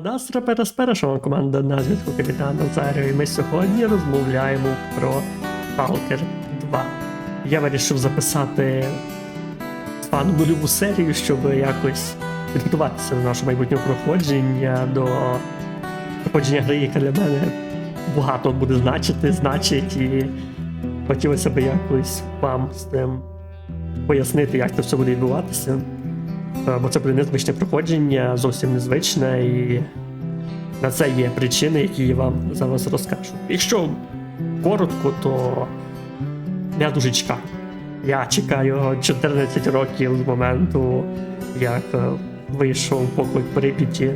Адастра Пересперешова команда на зв'язку капітана Назаріо, і ми сьогодні розмовляємо про Stalker 2. Я вирішив записати фану нульову серію, щоб якось підготуватися до нашого майбутнього проходження, до проходження гри, яка для мене багато буде значити, значить, і хотілося б якось вам з тим пояснити, як це все буде відбуватися. Е, Бо це буде незвичне проходження, зовсім незвичне, і на це є причини, які я вам зараз розкажу. Якщо коротко, то я дуже чекаю. Я чекаю 14 років з моменту, як е, вийшов поклик Прип'яті.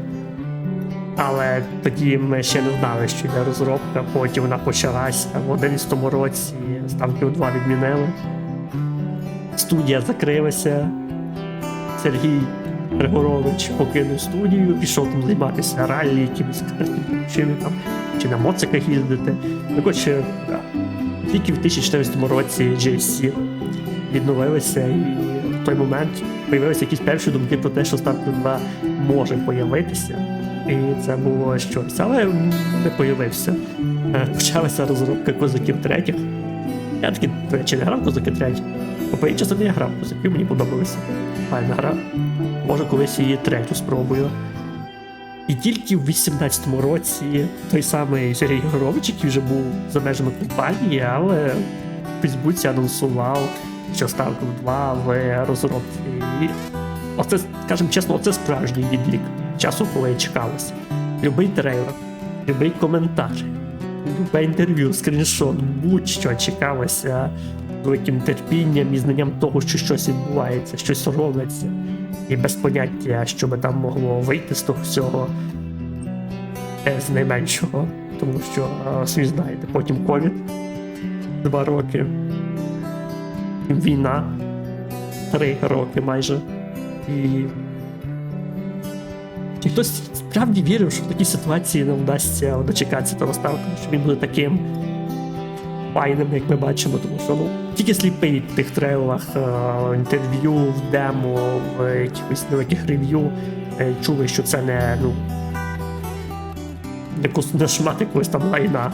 Але тоді ми ще не знали, що йде розробка, потім вона почалася в 11 році, ставків 2 відмінили. Студія закрилася. Сергій Григорович покинув студію, пішов там займатися раллі, якимось чим там, чи на моциках їздити. Так от ще да, тільки в 2014 році JC відновилися, і в той момент з'явилися якісь перші думки про те, що Starcraft 2 може появитися. І це було щось, але не появився. Е, Почалася розробка козаків третіх. Я таки, до речі, не грав козаки треті. По частині я мені подобалося. Файна гра. Може, колись її третю спробую. І тільки в 18-му році той самий Сергій Горович, який вже був за межами компанії, але в Фейсбуці анонсував, що ставку 2 в розробці. І оце, скажімо чесно, оце справжній відлік часу, коли я чекалося. Любий трейлер, любий коментар, любе інтерв'ю, скріншот, будь-що чекалося з великим терпінням і знанням того, що щось відбувається, щось робиться, і без поняття, що би там могло вийти з того всього. З найменшого, тому що е, самі знаєте, потім ковід. Два роки, війна. Три роки майже. І хтось справді вірив, що в такій ситуації нам вдасться дочекатися того ставку, що він буде таким файним, як ми бачимо, тому що ну, тільки сліпий в тих трейлах, е, інтерв'ю, в демо, в якихось невеликих рев'ю е, чули, що це не, ну, не, не шмат якогось там лайна.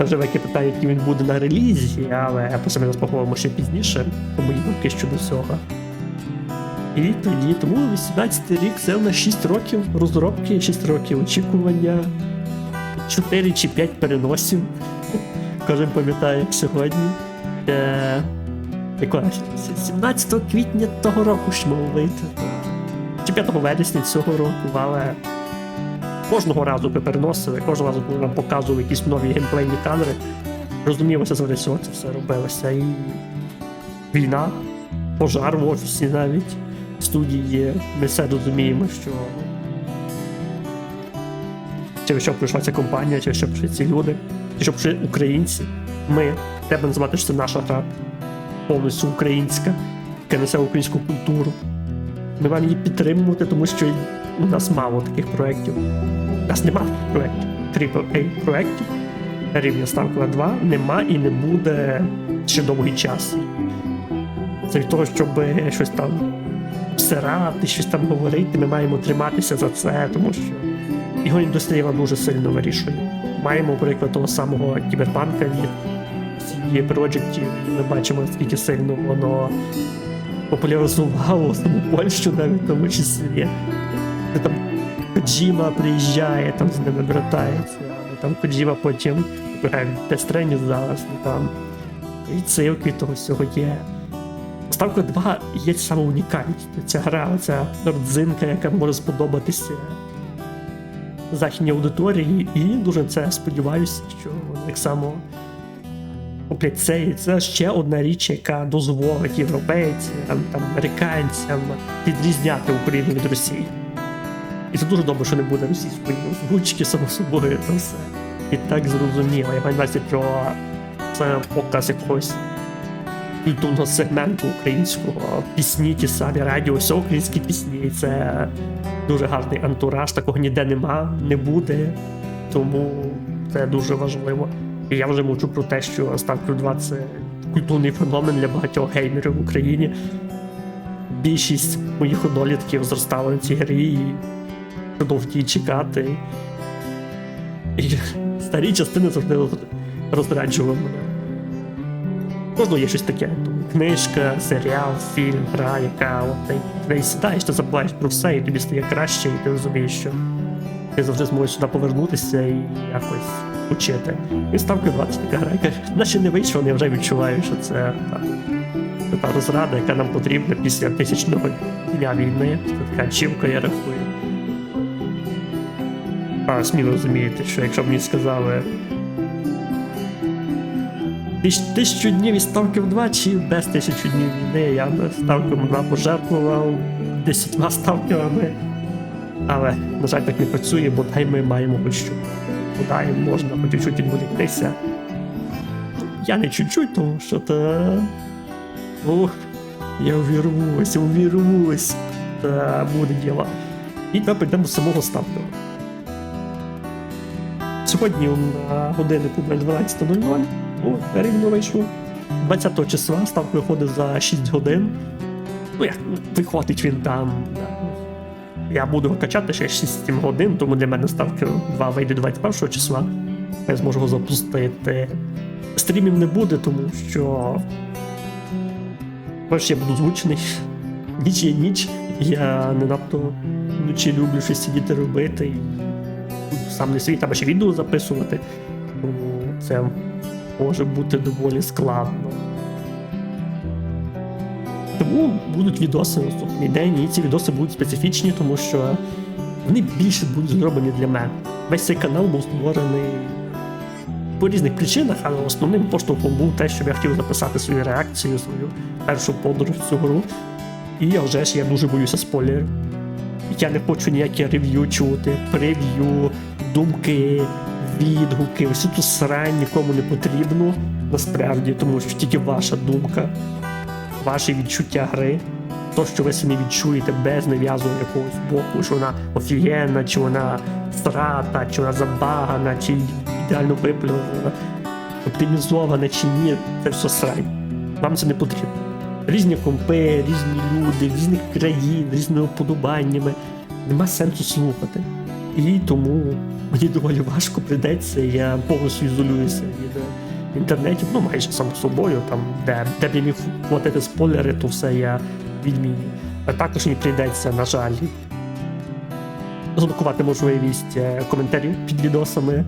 Вже велике питання, який він буде на релізі, але про це ми розпаковуємо ще пізніше, по мої думки щодо цього. І тоді, тому 18 рік це в нас 6 років розробки, 6 років очікування, 4 чи 5 переносів. Кожен пам'ятає, як сьогодні. Е, якого? 17 квітня того року ще мав. Чи 5 вересня цього року, але кожного разу ми переносили, кожного разу, коли нам показували якісь нові геймплейні кадри, розумілося, цього це все робилося. І війна, пожар в офісі навіть студії, ми все розуміємо, що через що прийшла ця компанія, через що прийшли ці люди, через що прийшли українці. Ми треба називати, що це наша гра повністю українська, яка несе українську культуру. Ми маємо її підтримувати, тому що у нас мало таких проєктів. У нас немає проєктів. AAA проєктів рівня Ставка 2 нема і не буде ще довгий час. Це від того, щоб щось там всирати, щось там говорити, ми маємо триматися за це, тому що його індустрія дуже сильно вирішує. Маємо, наприклад, того самого кіберпанка від цієї проджектів, і ми бачимо, наскільки сильно воно популяризувало саму Польщу навіть в тому числі. Де там Коджіма приїжджає, там з ними братається, але там Коджіма потім грає в Дестрені зараз, ну там і цивки того всього є. Ставка 2 є саме унікальність. Ця гра, ця родзинка, яка може сподобатися західній аудиторії, і дуже це сподіваюся, що так само куплять це. Це ще одна річ, яка дозволить європейцям, там, американцям відрізняти Україну від Росії. І це дуже добре, що не буде російської озвучки, само собою, це все. І так зрозуміло. Я маю на про це показ якогось культурного сегменту українського пісні, ті самі радіо, все українські пісні. Це дуже гарний антураж, такого ніде нема, не буде. Тому це дуже важливо. І я вже мовчу про те, що StarCraft 2 це культурний феномен для багатьох геймерів в Україні. Більшість моїх однолітків зростали на цій грі, і довгі чекати. І старі частини завжди роз- розраджували мене. Можливо, є щось таке. Книжка, серіал, фільм, гра, яка от, ти, сідаєш, ти забуваєш про все, і тобі стає краще, і ти розумієш, що ти завжди зможеш сюди повернутися і якось учити. І ставка 20 така гра, яка наче не вийшла, але я вже відчуваю, що це та, та розрада, яка нам потрібна після тисячного дня війни. Це така чівка, я рахую. А сміло розумієте, що якщо б мені сказали тисяч, тисячу днів і ставків 2 чи без тисячу днів війни, я ставками 2 пожертвував десятьма ставками. Але, на жаль, так не працює, бо дай ми маємо хоч що. Бодай можна хоч чуть-чуть відволіктися. Я не чуть-чуть, тому що та. Ох, я увірвусь, увірвусь. Та буде діло. І тепер прийдемо до самого ставку. Сьогодні на годиннику на 12.00, ну, рівно вийшло. 20 числа ставка виходить за 6 годин. Ну як, виходить він там. Я буду качати ще 6-7 годин, тому для мене ставка 2 вийде 21 числа. Я зможу його запустити. Стрімів не буде, тому що. Перш я буду звучений. Ніч є ніч. Я не надто вночі люблю щось сидіти робити. І сам не свій, треба ще відео записувати. Тому це може бути доволі складно. Тому будуть відоси наступний день, і ці відоси будуть специфічні, тому що вони більше будуть зроблені для мене. Весь цей канал був створений по різних причинах, але основним поштовхом був те, що я хотів записати свою реакцію, свою першу подорож в цю гру. І я вже ж я дуже боюся спойлерів. Я не хочу ніякі рев'ю чути, прев'ю, думки, відгуки. Всю ту срань нікому не потрібно насправді, тому що тільки ваша думка, ваші відчуття гри, то, що ви самі відчуєте без нав'язування якогось боку, що вона офігенна, чи вона страта, чи вона забагана, чи ідеально виплювана, оптимізована, чи ні, це все срань. Вам це не потрібно. Різні компи, різні люди, різних країн, різними вподобаннями. Нема сенсу слухати. І тому мені доволі важко прийдеться, я повністю ізолююся від інтернетів, ну майже сам собою, там, де, де б я міг платити спойлери, то все я відміню. А також мені прийдеться, на жаль, заблокувати можливість е, коментарів під відосами.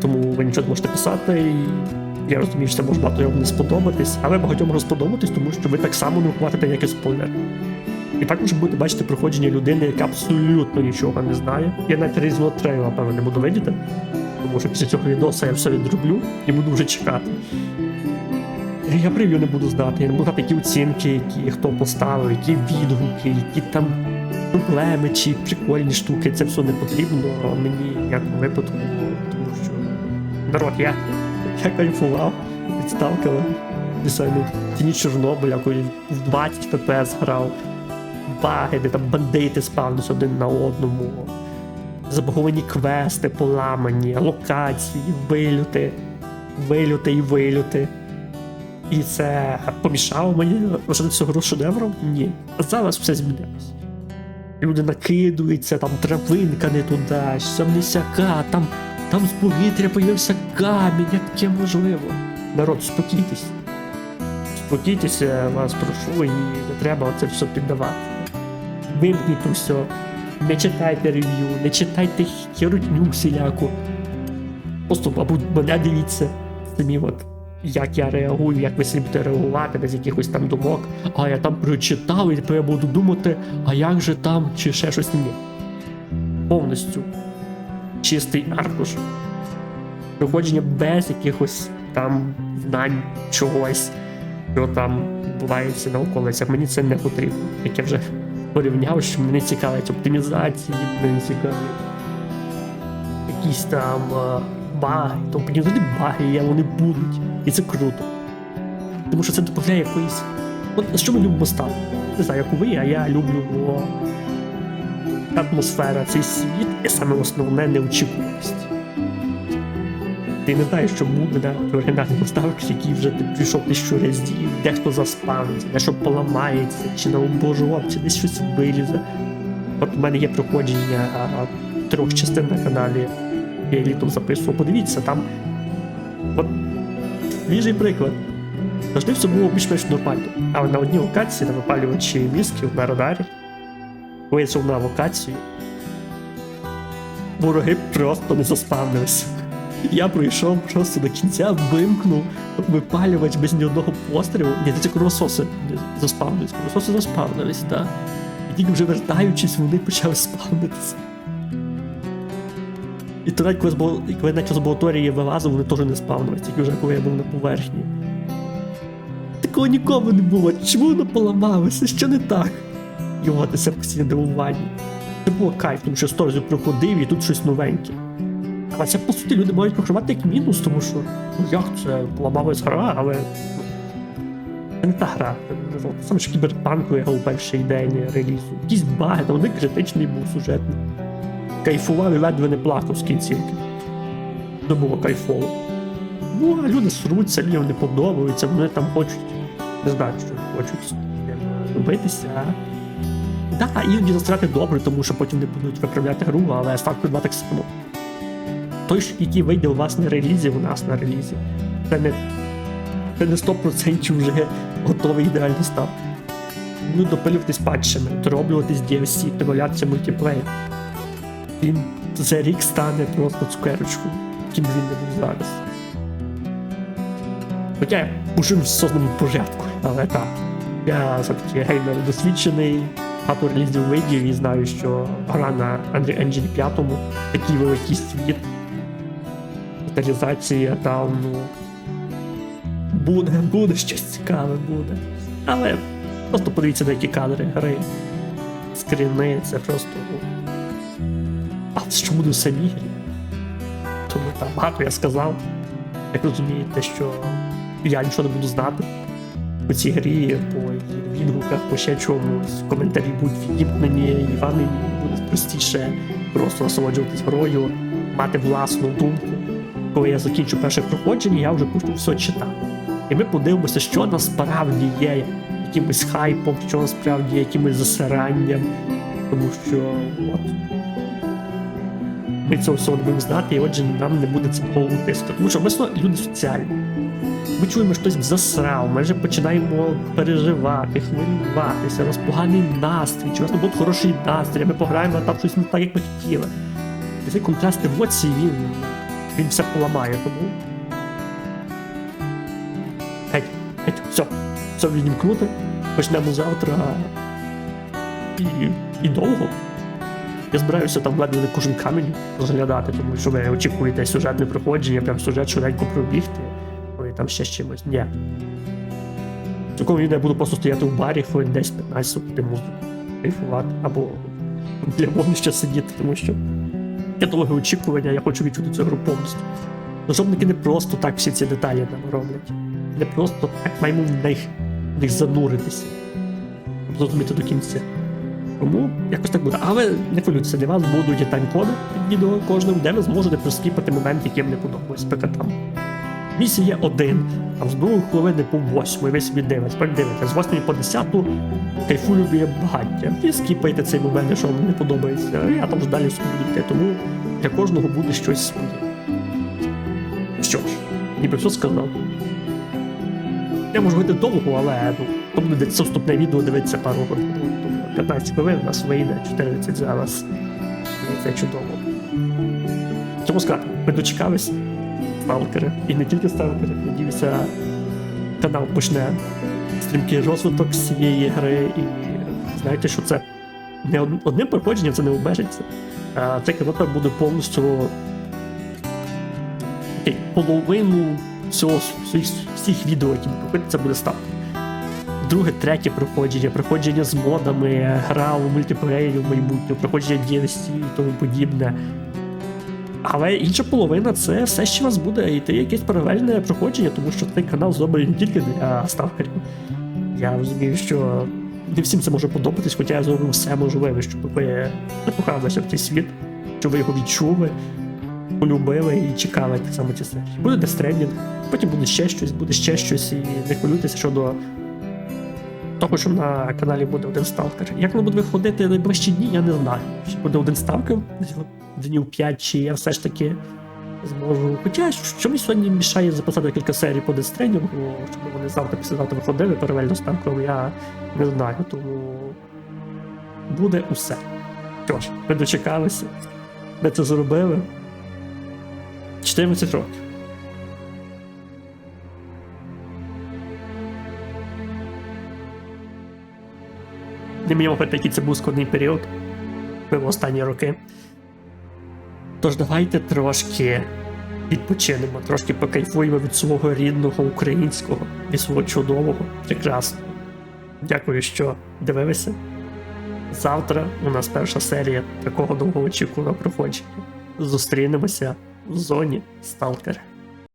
Тому ви нічого не можете писати. І я розумію, що це може багато вам не сподобатись, але багатьом може сподобатись, тому що ви так само не вхватите ніякий спойлер. І також будете бачити проходження людини, яка абсолютно нічого не знає. Я навіть різного трейлера, певно, не буду видіти, тому що після цього відоса я все відроблю і буду вже чекати. Я прев'ю не буду здати, я не буду знати, які оцінки, які хто поставив, які відгуки, які там проблеми чи прикольні штуки. Це все не потрібно мені ніякому випадку, тому що народ, я, я кайфував від ставками. Десайну тіні Чорнобиля, коли в 20 ФПС грав, баги, де там бандити спавнились один на одному, забаговані квести, поламані, локації, вилюти, вилюти і вилюти. І це помішало мені вважати цю гру шедевром? Ні. А зараз все змінилось. Люди накидуються, там травинка не туди, сям не сяка, там, там з повітря появився камінь, як таке можливо. Народ, спокійтесь. Спокійтеся, вас прошу, і не треба це все піддавати. Вимкніть усе. Не читайте рев'ю, не читайте херотню всіляку. Просто, мабуть, мене дивіться самі от. Як я реагую, як ви будете реагувати без якихось там думок, а я там прочитав, і тепер я буду думати, а як же там, чи ще щось ні. Повністю чистий аркуш. Проходження без якихось там знань чогось, що там відбувається на околицях. Мені це не потрібно. Як я вже порівняв, що мене цікавить оптимізації, мене цікавить якісь там е, баги, то подібні баги є, вони будуть. І це круто. Тому що це додає якоїсь. От що ми любимо стати? Не знаю, як ви, а я люблю о, атмосфера, цей світ, і саме основне неочікуваність. Ти не знаєш, що буде на оригінальних ставках, які вже ти прийшов тисячу разів, дехто заспавниться, дехто поламається, чи на обожував, чи десь щось вилізе. От у мене є проходження трьох частин на каналі, я літом записував. Подивіться, там. От свіжий приклад. Завжди все було більш-менш нормально. Але на одній локації на випалювачі мізків на радарі, коли я йшов на локацію, вороги просто не заспавнилися. Я пройшов просто до кінця, вимкнув випалювач без ні одного пострілу. Ні, це кровососи заспавнились. Кровососи заспавнились, так. І тільки вже вертаючись, вони почали спавнитися. І то навіть коли з бу- коли навіть з лабораторії вилазив, вони теж не спавнились, тільки вже коли я був на поверхні. Такого нікому не було. Чому воно поламалося? Що не так? Його це постійне дивування. Це було кайф, тому що сторожі проходив і тут щось новеньке. Але це по суті люди можуть проживати як мінус, тому що ну як це поламалась гра, але це не та гра. Саме ж кіберпанку я у перший день релізу. Якісь баги, та один критичний був сюжетний. Кайфував і ледве не плакав з кінцівки. Це було кайфово. Ну, а люди сруться, людям не подобаються, вони там хочуть, не знаю, що хочуть добитися. Так, іноді застряти добре, тому що потім не будуть виправляти гру, але ставку 2 так само. Той, який вийде у вас на релізі, у нас на релізі, це не, це не 100% вже готовий ідеальний став. Ну, допилюватись патчами, дороблюватись DLC, тролятися мультиплеєр. Він за рік стане просто цукерочкою, яким він не був зараз. Хоча я уже в сознаному порядку, але так. Я все-таки геймер досвідчений, багато релізів видів і знаю, що гра на Unreal Engine 5 такий великий світ, деталізація там, ну. Буде, буде щось цікаве, буде. Але просто подивіться на які кадри гри. Скріни, це просто. ну, А що буде в самій грі? Тому там багато я сказав. Як розумієте, що я нічого не буду знати по цій грі, по її відгуках, по ще чомусь. Коментарі будуть відімкнені, і вам буде простіше просто насолоджуватись грою, мати власну думку. Коли я закінчу перше проходження, я вже почну все читати. І ми подивимося, що насправді є якимось хайпом, що насправді є якимось засиранням. Тому що от ми цього всього не будемо знати, і отже нам не буде голову тиснути. Тому що ми люди соціальні. Ми чуємо, що хтось засрав, ми вже починаємо переживати, хвилюватися, у нас поганий настрій, чи у нас не буде хороший настрій, ми пограємо, а там щось не так, як ми хотіли. І цей контраст емоцій, він, він все поламає, тому. Геть, геть, все, все відімкнути. Почнемо завтра. І, і довго. Я збираюся там ледве не кожен камінь розглядати, тому що ви очікуєте сюжетне проходження, прям сюжет швиденько пробігти, коли там ще з чимось. Ні. Такому відео я буду просто стояти в барі хвилин 10-15, слухати музику, кайфувати, або для вогнища сидіти, тому що є очікування, я хочу відчути цю гру повністю. Розробники не просто так всі ці деталі нам роблять. Не просто так маємо в них, в них зануритися. Зрозуміти до кінця. Тому якось так буде. Але не хвилюйтеся, для вас будуть тайм-коди під відео кожним, де ви зможете проскіпати момент, який не подобається. Там місія 1, там з другої хвилини по 8, ви собі дивитесь, передивитесь, з 8 по 10 кайфую біля багаття. І скіпайте цей момент, якщо вам не подобається. Я там ж далі собі тому для кожного буде щось своє. Що ж, ніби все сказав. Я можу говорити довго, але ну, то буде десь вступне відео дивитися пару годин. 15 хвилин у нас вийде 14 зараз. І це чудово. Чому сказати, ми дочекались сталкери. І не тільки сталкери, надіюся, канал почне стрімкий розвиток цієї гри. І знаєте, що це не од- одним проходженням це не обмежиться. Цей канал буде повністю окей, половину всього всіх, всіх відео, які проходять, це буде ставка. Друге, третє проходження, проходження з модами, гра у мультиплеєрі в майбутньому, проходження DLC і тому подібне. Але інша половина це все, що у вас буде йти якесь паралельне проходження, тому що цей канал зроблений не тільки для ставкерів. Я розумію, що не всім це може подобатись, хоча я зробив все можливе, щоб ви закохалися в цей світ, щоб ви його відчули, полюбили і чекали так само ці серії. Буде дестрендінг, потім буде ще щось, буде ще щось, і не хвилюйтеся щодо того, що на каналі буде один сталкер. Як воно буде виходити найближчі дні, я не знаю. Буде один сталкер десь днів 5, чи я все ж таки зможу. Хоча мені сьогодні мішає записати кілька серій по дестренінгу, щоб вони завтра післязавтра виходили паралельно з танком, я не знаю, тому буде усе. Що ж, ви дочекалися, ми це зробили. 14 років. Не говорити, який це був складний період в останні роки. Тож давайте трошки відпочинемо, трошки покайфуємо від свого рідного українського, від свого чудового, прекрасного. Дякую, що дивилися. Завтра у нас перша серія такого довгоочікуваного проходження. Зустрінемося в зоні Сталкера.